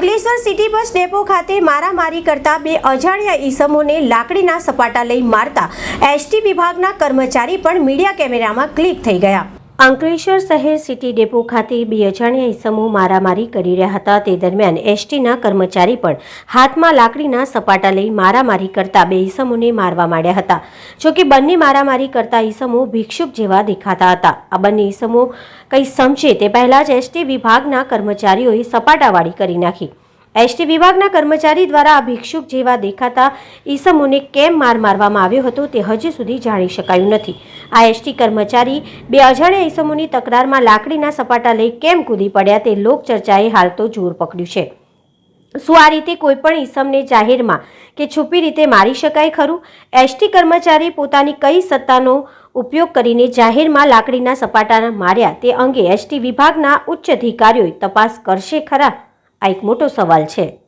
Ankleshwar city bus depot ખાતે મારામારી કરતા બે અજાણ્યા ઈસમોને લાકડીના સપાટા લઈ મારતા એસટી વિભાગના કર્મચારી પણ મીડિયા કેમેરામાં ક્લિક થઈ ગયા. અંકલેશ્વર શહેર સિટી ડેપો ખાતે બે અજાણ્યા ઈસમો મારામારી કરી રહ્યા હતા. તે દરમિયાન એસટીના કર્મચારી પણ હાથમાં લાકડીના સપાટા લઈ મારામારી કરતા બે ઈસમોને મારવા માંડ્યા હતા. જોકે બંને મારામારી કરતા ઈસમો ભિક્ષુક જેવા દેખાતા હતા. આ બંને ઈસમો કંઈ સમજે તે પહેલાં જ એસટી વિભાગના કર્મચારીઓએ સપાટાવાળી કરી નાખી. એસટી વિભાગના કર્મચારી દ્વારા આ ભિક્ષુક જેવા દેખાતા ઈસમોને કેમ માર મારવામાં આવ્યો હતો તે હજી સુધી જાણી શકાયું નથી. આ એસટી કર્મચારી બે અજાણ્યા ઈસમોની તકરારમાં લાકડીના સપાટા લઈ કેમ કૂદી પડ્યા તે લોકચર્ચાએ હાલ તો જોર પકડ્યું છે. શું આ રીતે કોઈ પણ ઈસમને જાહેરમાં કે છુપી રીતે મારી શકાય ખરું? એસટી કર્મચારી પોતાની કઈ સત્તાનો ઉપયોગ કરીને જાહેરમાં લાકડીના સપાટા માર્યા તે અંગે એસટી વિભાગના ઉચ્ચ અધિકારીઓએ તપાસ કરશે ખરા? આ એક મોટો સવાલ છે.